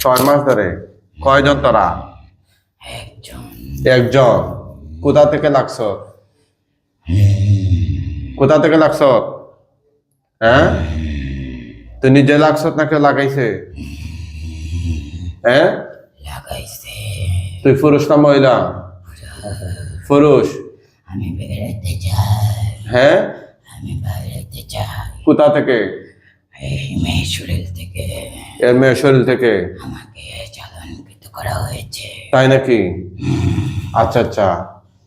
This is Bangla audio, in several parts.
ছয় মাস ধরে। কয়জন তোরা? একজন। একজন। কোথা থেকে লাগছ? কোথা থেকে লাগছ? হ্যাঁ? তুই নিজে লাগছ না কেউ লাগাইছে? হ্যাঁ? তুই পুরুষ না মহিলা? পুরুষ। আমি চাই হ্যাঁ? আমি চাই কোথা থেকে? এই মেয়ে শরীর থেকে এর মেয়ে শরীর থেকে? আমাকে চালানকৃত করা হয়েছে। তাই নাকি? আচ্ছা আচ্ছা।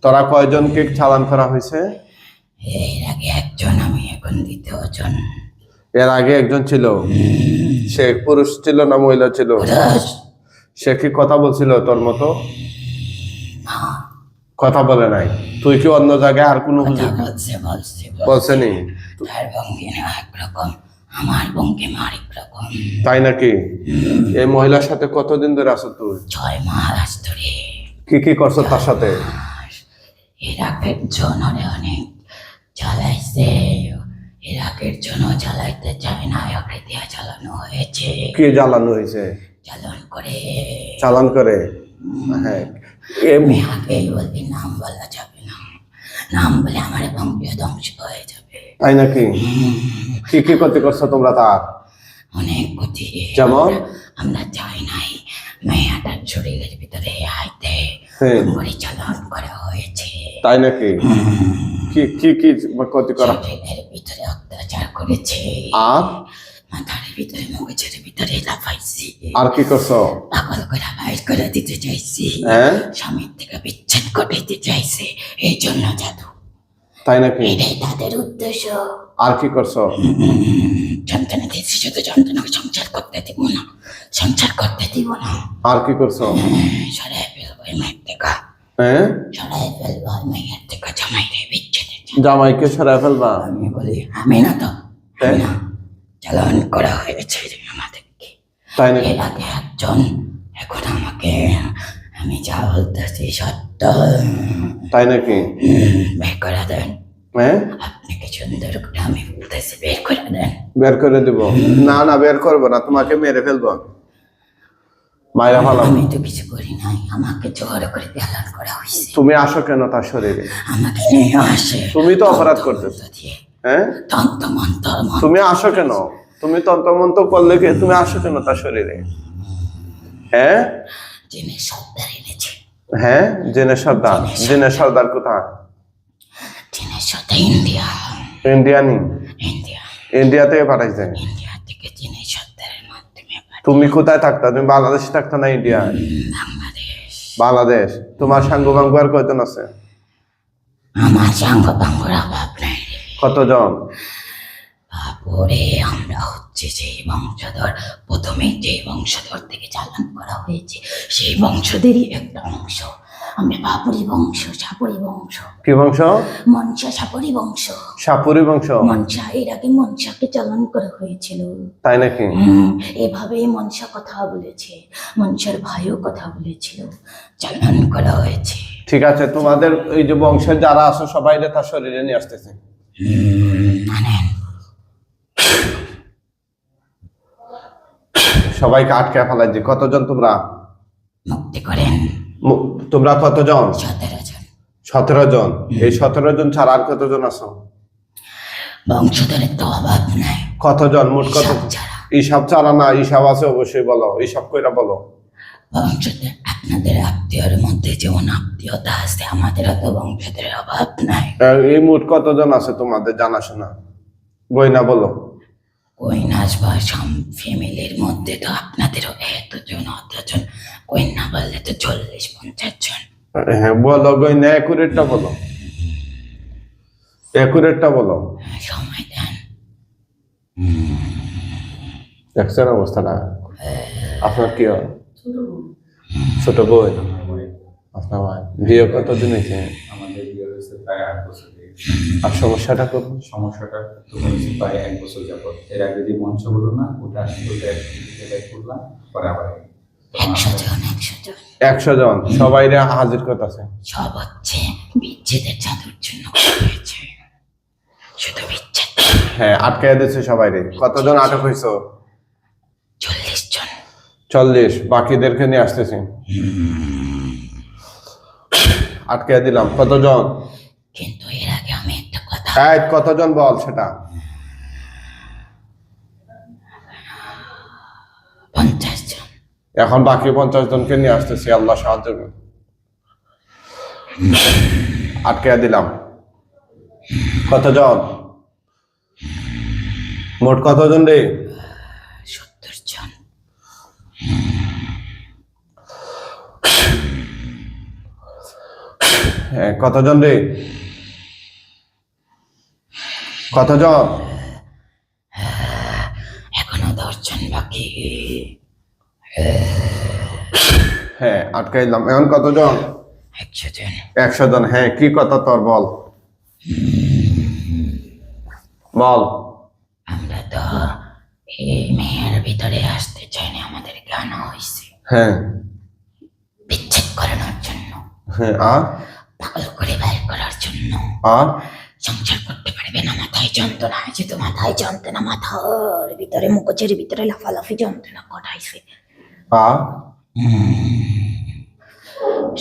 তোরা কয়জনকে চালান করা হয়েছে? এর আগে একজন আমি এখন দ্বিতীয় জন। এর আগে একজন ছিল? সে পুরুষ ছিল না মহিলা ছিল? সে কি কথা বলছিল তোর মতো? কথা বলে নাই। তুই কি অন্য জায়গায় আর কোনো বলছে বলছে বলছেনি তার ভঙ্গিমা একরকম। আমার ভঙ্গিমা আরেক রকম। তাই নাকি? এই মহিলার সাথে কতদিন ধরে আছো তুই ছয় মাস ধরে। কি কি করছ তার সাথে? আগের জনরে অনেক চালাইছে আগের জন্য চালাইতে চায় না ওকে দিয়া চালানো হয়েছে। কি জ্বালানো হয়েছে? চালন করে। চালান করে? হ্যাঁ। আমি আগেই বলবি নাম বলা যাবে না। নাম বলে আমার ভঙ্গি ধ্বংস হয়ে যাবে। তাই নাকি? কি কি করতে করছ তোমরা তার? অনেক ক্ষতি। যেমন? আমরা চাই নাই মেয়েটার শরীরের ভিতরে আইতে। হ্যাঁ। পরিচালন করা হয়েছে। তাই নাকি? কি কি কি ক্ষতি করা? শরীরের ভিতরে অত্যাচার করেছে। আর? মাথার ভিতরে মগজের ভিতরে লাফাইছি। আর কি করছ? পাগল করে বাইর করে দিতে চাইছি। হ্যাঁ? স্বামীর থেকে বিচ্ছেদ করে দিতে চাইছে। এই জন্য জাদু তাই নাকি? এটাই তাদের উদ্দেশ্য। আর কি করছ? যন্ত্রণা দিয়েছি শুধু যন্ত্রণা সংসার করতে দিব না সংসার করতে দিব না। আর কি করছ? সরাই ফেলব মেয়ের থেকে। হ্যাঁ সরাই ফেলব মেয়ের থেকে জামাই রে বিচ্ছেদের জন্য। জামাইকে সরাই ফেলবা? আমি বলি আমি না তো চালান করা হয়েছে আমাদেরকে। তাই নাকি? এর আগে একজন এখন আমাকে আমি যা বলতেছি সত্য। তাই নাকি? বের করে দেন। হ্যাঁ? আপনাকে সুন্দর করে আমি বলতেছি বের করে দেন। বের করে দিব। না না বের করব না তোমাকে মেরে ফেলব। মায়েরা ভালো আমি তো কিছু করি নাই আমাকে জোর করে চালান করা হয়েছে। তুমি আসো কেন তার শরীরে? আমাকে নিয়ে আসে। তুমি তো অপরাধ করতেছো। হ্যাঁ? তুমি আসো কেন? তুমি তন্তমন্ত করলে তুমি আসো কেন তার শরীরে? হ্যাঁ? এনেছে হ্যাঁ জেনে সর্দার জেনে সর্দার কোথায়? সর্দার ইন্ডিয়া। ইন্ডিয়ানি ইন্ডিয়া ইন্ডিয়া। থেকে পাঠাইছে ইন্ডিয়া থেকে মাধ্যমে তুমি কোথায় থাকতা? তুমি বাংলাদেশে থাকতো না ইন্ডিয়া? বাংলাদেশ। বাংলাদেশ। তোমার সাঙ্গ বাঙ্গ আর কয়জন আছে? আমার সাঙ্গ বাঙ্গুর অভাব নাই রে। কতজন? বাপরে আমরা হচ্ছে সেই বংশধর প্রথমে যে বংশধর থেকে চালান করা হয়েছে সেই বংশদেরই একটা অংশ। আমরা বাপুরি বংশ সাপুরি বংশ। কি বংশ? মনসা সাপুরি বংশ। সাপুরি বংশ। মনসা এর আগে মনসাকে চালান করা হয়েছিল। তাই নাকি? হুম, এভাবেই মনসা কথা বলেছে মনসার ভাইও কথা বলেছিল চালান করা হয়েছে। ঠিক আছে তোমাদের এই যে বংশের যারা আছে সবাই তার শরীরে নিয়ে আসতেছে হুম, মানেন সবাইকে আটকে ফেলাই যে কতজন তোমরা? মুক্তি করেন। তোমরা কতজন? সতেরো জন। সতেরো জন। এই সতেরো জন ছাড়া আর কতজন আছো? বংশধরের তো অভাব নাই। কতজন? মোট কত? সব ছাড়া। না হিসাব আছে অবশ্যই বলো। হিসাব কইরা বলো। বংশধর আপনাদের আত্মীয়র মধ্যে যেমন আত্মীয়তা আছে আমাদের তো বংশধরের অভাব নাই। এই মোট কতজন আছে তোমাদের জানাশোনা? গয়না বলো। কৈনাস বা ফ্যামিলির মধ্যে তো আপনাদেরও এতজন অতজন কন্যা বললে তো চল্লিশ পঞ্চাশ জন। হ্যাঁ বলো গয়না একুরেটটা বলো। একুরেটটা বলো। সময় দেন। দেখছেন অবস্থাটা? আপনার কি হয়? ছোট বই আপনার ভাই বিয়ে কতদিন হয়েছে আমাদের বিয়ে হয়েছে প্রায় আট বছর থেকে। আর সমস্যাটা কত সমস্যাটা তো হয়েছে প্রায় এক বছর যাবত। এর আগে যে মঞ্চ হলো না ওটা ওটা করলাম পরে আবার একশো জন সবাই হাজির করতেছে। সব হচ্ছে বিচ্ছেদের জন্য শুধু বিচ্ছেদ। হ্যাঁ আটকে দিচ্ছে সবাই রে। কতজন আটক হয়েছে? চল্লিশ জন। চল্লিশ বাকিদেরকে নিয়ে আসতেছি। আটকে দিলাম। কতজন? কিন্তু একটা কতজন বল সেটা? এখন বাকি পঞ্চাশ জনকে নিয়ে আসতেছি আল্লাহ সাহায্য করুন। আটকে দিলাম। কতজন? মোট কতজন রে? সত্তর জন। হ্যাঁ কতজন রে? কতজন এখনও দশজন বাকি। হ্যাঁ আটকে দিলাম। এখন কতজন একশো জন? একশো জন হ্যাঁ কি কথা তোর বল? বল। আমরা তো এই মেয়ের ভিতরে আসতে চাই না আমাদের জ্ঞান হয়েছে হ্যাঁ। বিচ্ছেদ করানোর জন্য। হ্যাঁ আর? পাগল করে বের করার জন্য। আর? সংসার যন্ত্রণা হয়েছে তো মাথায় যন্ত্রণা মাথার ভিতরে মুখোচের ভিতরে লাফালাফি যন্ত্রণা কটাইছে।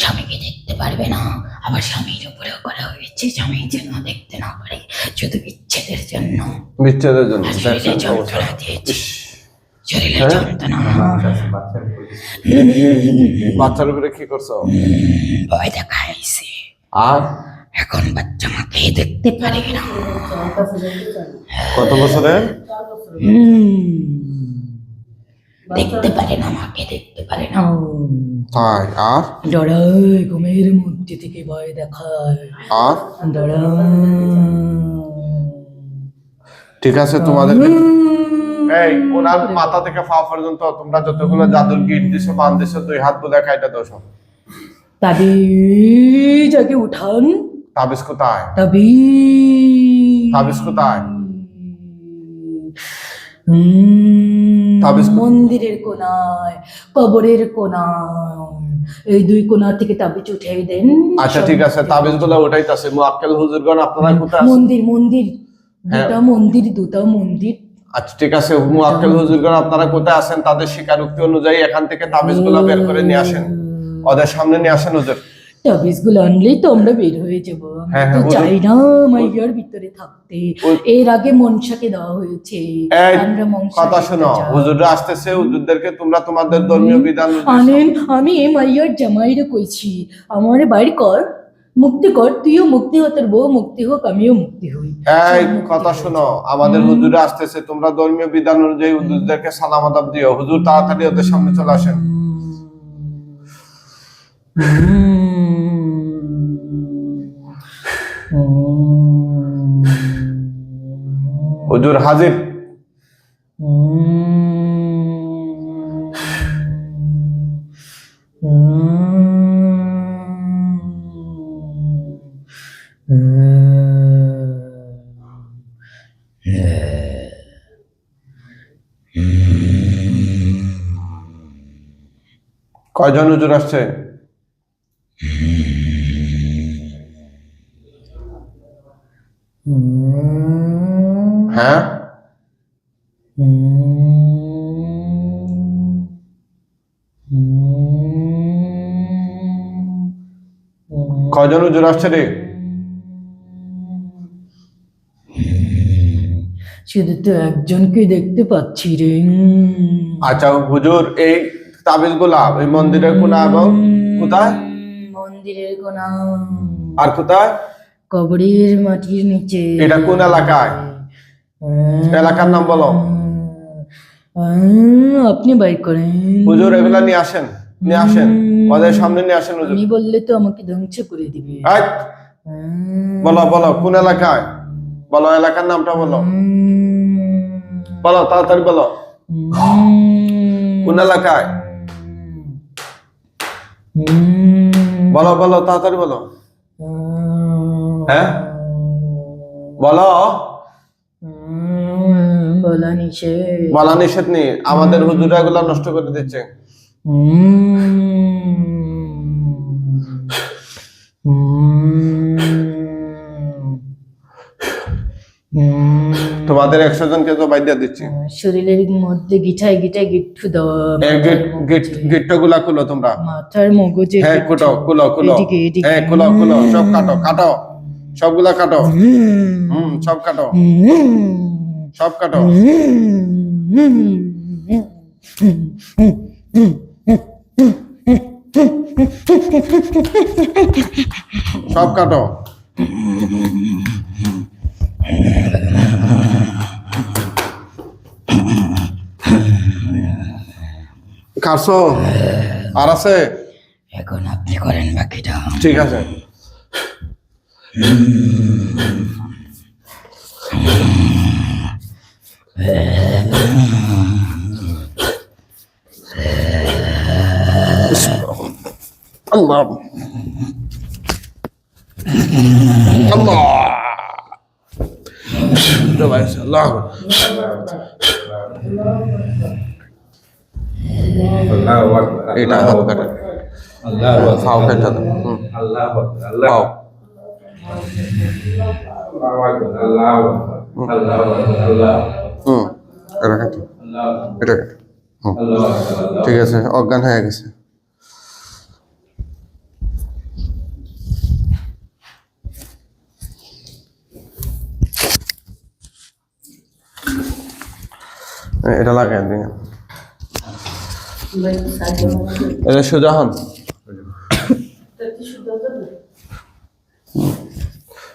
স্বামীকে দেখতে পারবে না। আবার স্বামীর উপরেও করা হয়েছে স্বামী যেন দেখতে না পারে শুধু বিচ্ছেদের জন্য। বিচ্ছেদের জন্য? যন্ত্রণা দিয়েছে। শরীরে হ্যাঁ? যন্ত্রণা। বাচ্চার বাচ্চার উপরে কি করছ? ভয় দেখাইছে। আর? এখন বাচ্চা মাকে দেখতে পারে না। কত বছরে? দেখতে পারে না মাকে দেখতে পারে না। তাই আর? ডরায় ঘুমের মধ্যে থেকে ভয় দেখায়। আর? ঠিক আছে তোমাদের এই ওনার মাথা থেকে পা পর্যন্ত তোমরা যতগুলো জাদুর গিট দিছো বান দিছো দুই হাত বলে কাইটা দোষ তাবিজ যাকে উঠান তাবিজ কোথায় তাবিজ কোথায় মন্দিরের কোনায় কবরের কোনায় এই দুই কোনা থেকে তাবিজ উঠে দেন। আচ্ছা ঠিক আছে তাবিজগুলো ওটাইতাছে মুআক্কেল হুজুরগণ আপনারা কোথায় আছেন? মন্দির মন্দির হ্যাঁ। দুটা মন্দির দুটা মন্দির। আচ্ছা ঠিক আছে মুআক্কেল হুজুরগণ আপনারা কোথায় আছেন? তাদের স্বীকারোক্তি অনুযায়ী এখান থেকে তাবিজগুলো বের করে নিয়ে আসেন। ওদের সামনে নিয়ে আসেন হুজুর। গুলো আনলেই তো আমরা বের হয়ে যাব। আমরা হ্যাঁ, তো হ্যাঁ, চাই না মাইয়ার ভিতরে থাকতে। এর আগে মনসাকে দেওয়া হয়েছে। আমরা মনসা কথা শোনো। হুজুররা আসতেছে হুজুরদেরকে তোমরা তোমাদের ধর্মীয় বিধান আনেন আমি এ মাইয়ার জামাইরে কইছি আমার বাইর কর মুক্তি কর তুইও মুক্তি হ তোর বউ মুক্তি হোক আমিও মুক্তি হই। এই কথা। শোনো আমাদের হুজুরে আসতেছে তোমরা ধর্মীয় বিধান অনুযায়ী হুজুরদেরকে সালাম আদাব দিও। হুজুর তাড়াতাড়ি ওদের সামনে চলে আসেন। হুজুর হাজির। কয়জন হুজুর আসছে? হ্যাঁ? কয়জন হুজুর আসছে রে? শুধু তো একজনকে দেখতে পাচ্ছি রে। আচ্ছা হুজুর এই তাবিজগুলা এই মন্দিরের কোনা এবং কোথায়? মন্দিরের কোনা আর কোথায়? কবরের মাটির নিচে। এটা কোন এলাকায়? এলাকার নাম বলো। আপনি বাইক করেন। হুজুর এগুলা নিয়ে আসেন নিয়ে আসেন। ওদের সামনে নিয়ে আসেন হুজুর। আমি বললে তো আমাকে ধ্বংস করে দিবে। বলো বলো কোন এলাকায়? বলো এলাকার নামটা বলো। বলো তাড়াতাড়ি বলো। কোন এলাকায়? বলো বলো তাড়াতাড়ি বলো। হ্যাঁ? বলো। বলা নিষেধ বলা নিষেধ নেই। আমাদের হুজুরা এগুলা নষ্ট করে দিচ্ছে। তোমাদের একশো জনকে তো বাইদ্যা দিচ্ছি। শরীরের মধ্যে গিঠায় গিঠায় গিট্টু দাও এই গিট গিট খুলো তোমরা। মাথার মগজে হ্যাঁ কুটো কুলো কুলো। হ্যাঁ কুলো কুলো সব কাটো কাটো। সবগুলা কাটো। হুম। সব কাটো। সব কাটো। সব কাটো। কাটছো আর আছে? এখন আপনি করেন বাকিটা। ঠিক আছে। আল্লাহ। আল্লাহ। আল্লাহ এটা হাত কাটে। ফাও কেটে আল্লাহু ফাও। এটা কাটো। ঠিক আছে অজ্ঞান হয়ে গেছে। এটা লাগাই দিন এটা সোজা হন।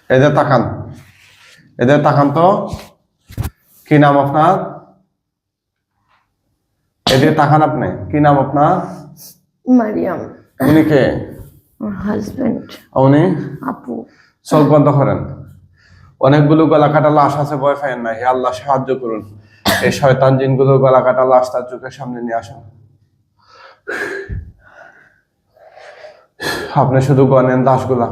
এদের তাকান। এদের তাকান তো। কি নাম আপনার? এদের তাকান আপনি। কি নাম আপনার? মারিয়াম। উনি কে? হাজবেন্ড উনি? আপু। চোখ বন্ধ করেন। অনেকগুলো গলা কাটা লাশ আছে ভয় পাইয়েন না। হে আল্লাহ সাহায্য করুন। এই শয়তান জিনগুলো গলা কাটা লাশ তার চোখের সামনে নিয়ে আসুন। আপনি শুধু গনেন লাশগুলা।